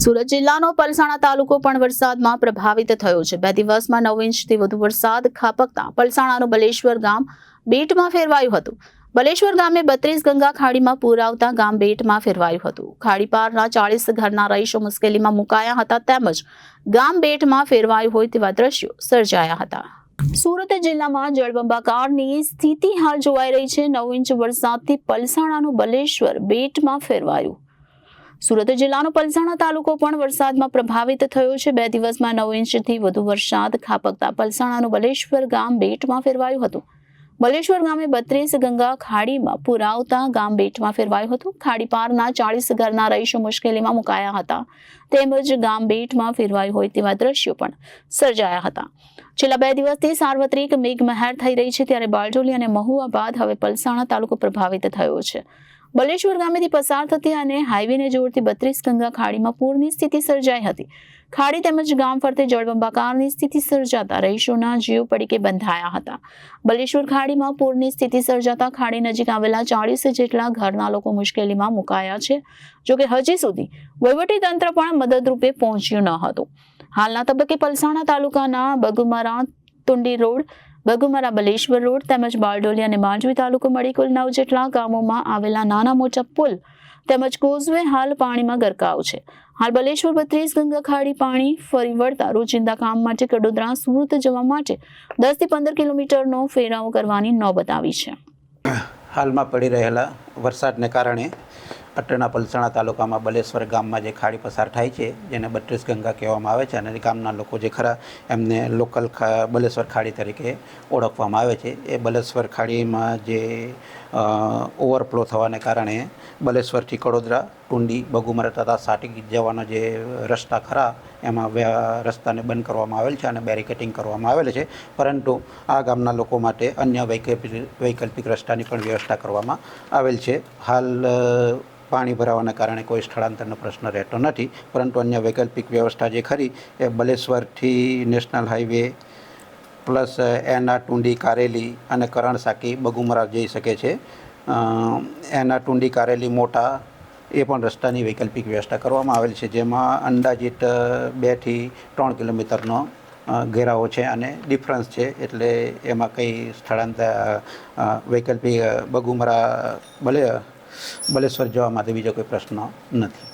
સુરત જિલ્લાનો પલસાણા તાલુકો પણ વરસાદમાં પ્રભાવિત થયો છે. બે દિવસમાં નવ ઇંચથી વધુ વરસાદ ખાપકતા પલસાણાનું બલેશ્વર ગામ બેટમાં ફેરવાયું હતું. બલેશ્વર ગામે બત્રીસ ગંગા ખાડીમાં પૂર આવતા ગામ બેટમાં ફેરવાયું હતું. ખાડી પારના ચાળીસ ઘરના રહીશો મુશ્કેલીમાં મુકાયા હતા તેમજ ગામ બેટમાં ફેરવાયું હોય તેવા દ્રશ્યો સર્જાયા હતા. સુરત જિલ્લામાં જળબંબાકારની સ્થિતિ હાલ જોવાઈ રહી છે. નવ ઇંચ વરસાદથી પલસાણાનું બલેશ્વર બેટમાં ફેરવાયું. સુરત જિલ્લાનો પલસાણા તાલુકો પણ વરસાદમાં પ્રભાવિત થયો છે. બે દિવસમાં નવ ઇંચથી વધુ વરસાદ ખાપકતા પલસાણાનું બલેશ્વર ગામ બેટમાં ફેરવાયું હતું. બલેશ્વર ગામે બત્રીસ ગંગા ખાડીમાં પુરાવતા ગામ બેટમાં ફેરવાયું હતું. ખાડી પારના ચાળીસ ઘરના રહીશો મુશ્કેલીમાં મુકાયા હતા. તેમજ ગામ બેટમાં ફેરવાયું હોય તેવા દ્રશ્યો પણ સર્જાયા હતા. છેલ્લા બે દિવસથી સાર્વત્રિક મેઘમહેર થઈ રહી છે. ત્યારે બારડોલી અને મહુવા બાદ હવે પલસાણા તાલુકો પ્રભાવિત થયો છે. બલેશ્વર ગામેથી પસાર થતી અને હાઈવેને જોડતી બત્રીસ ગંગા ખાડીમાં પૂરની સ્થિતિ સર્જાઈ હતી. ખાડી તેમજ ગામ ફરતે જળબંબાકારની સ્થિતિ સર્જાતા રહીશોના જીવ પડીકે બંધાયા હતા. બલેશ્વર ખાડીમાં પૂરની સ્થિતિ સર્જાતા ખાડી નજીક આવેલા ચાળીસ જેટલા ઘરના લોકો મુશ્કેલીમાં મુકાયા છે જોકે હજી સુધી વહીવટીતંત્ર પણ મદદરૂપે પહોંચ્યું ન હતું. હાલના તબક્કે પલસાણા તાલુકાના બગુમારા તુંડી રોડ બગુમારા બલેશ્વર રોડ તેમજ બારડોલી અને માંડવી તાલુકો મળી કુલ નવ જેટલા ગામોમાં આવેલા નાના મોટા પુલ તેમજ કોઝવે હાલ પાણીમાં ગરકાવ છે. હાલ બલેશ્વર બત્રીસ ગંગા ખાડી પાણી ફરી વળતા રોજિંદા કામ માટે કડોદરા સુરત જવા માટે દસથી પંદર કિલોમીટરનો ફેરાવો કરવાની નોબત આવી છે. હાલમાં પડી રહેલા વરસાદને કારણે પટણા પલસાણા તાલુકામાં બલેશ્વર ગામમાં જે ખાડી પસાર થાય છે, જેને બત્રીસ ગંગા કહેવામાં આવે છે અને ગામના લોકો જે ખરા એમને લોકલ બલેશ્વર ખાડી તરીકે ઓળખવામાં આવે છે. એ બલેશ્વર ખાડીમાં જે ઓવરફ્લો થવાને કારણે બલેશ્વરથી કડોદરા ટુંડી બગુમરા તથા સાટી જવાના જે રસ્તા ખરા, એમાં રસ્તાને બંધ કરવામાં આવેલ છે અને બેરિકેટિંગ કરવામાં આવેલ છે. પરંતુ આ ગામના લોકો માટે અન્ય વૈકલ્પિક વૈકલ્પિક રસ્તાની પણ વ્યવસ્થા કરવામાં આવેલ છે. હાલ પાણી ભરાવાના કારણે કોઈ સ્થળાંતરનો પ્રશ્ન રહેતો નથી. પરંતુ અન્ય વૈકલ્પિક વ્યવસ્થા જે ખરી, એ બલેશ્વરથી નેશનલ હાઈવે પ્લસ એના ટુંડી, કારેલી અને કરણસાકી, બગુમરા જઈ શકે છે. એના ટુંડી, કારેલી, મોટા એ પણ રસ્તાની વૈકલ્પિક વ્યવસ્થા કરવામાં આવેલ છે, જેમાં અંદાજિત બેથી ત્રણ કિલોમીટરનો ઘેરાવો છે અને ડિફરન્સ છે, એટલે એમાં કંઈ સ્થળાંતર વૈકલ્પિક બગુમરા, ભલે બલેશ્વર જવા માટે બીજો કોઈ પ્રશ્ન નથી.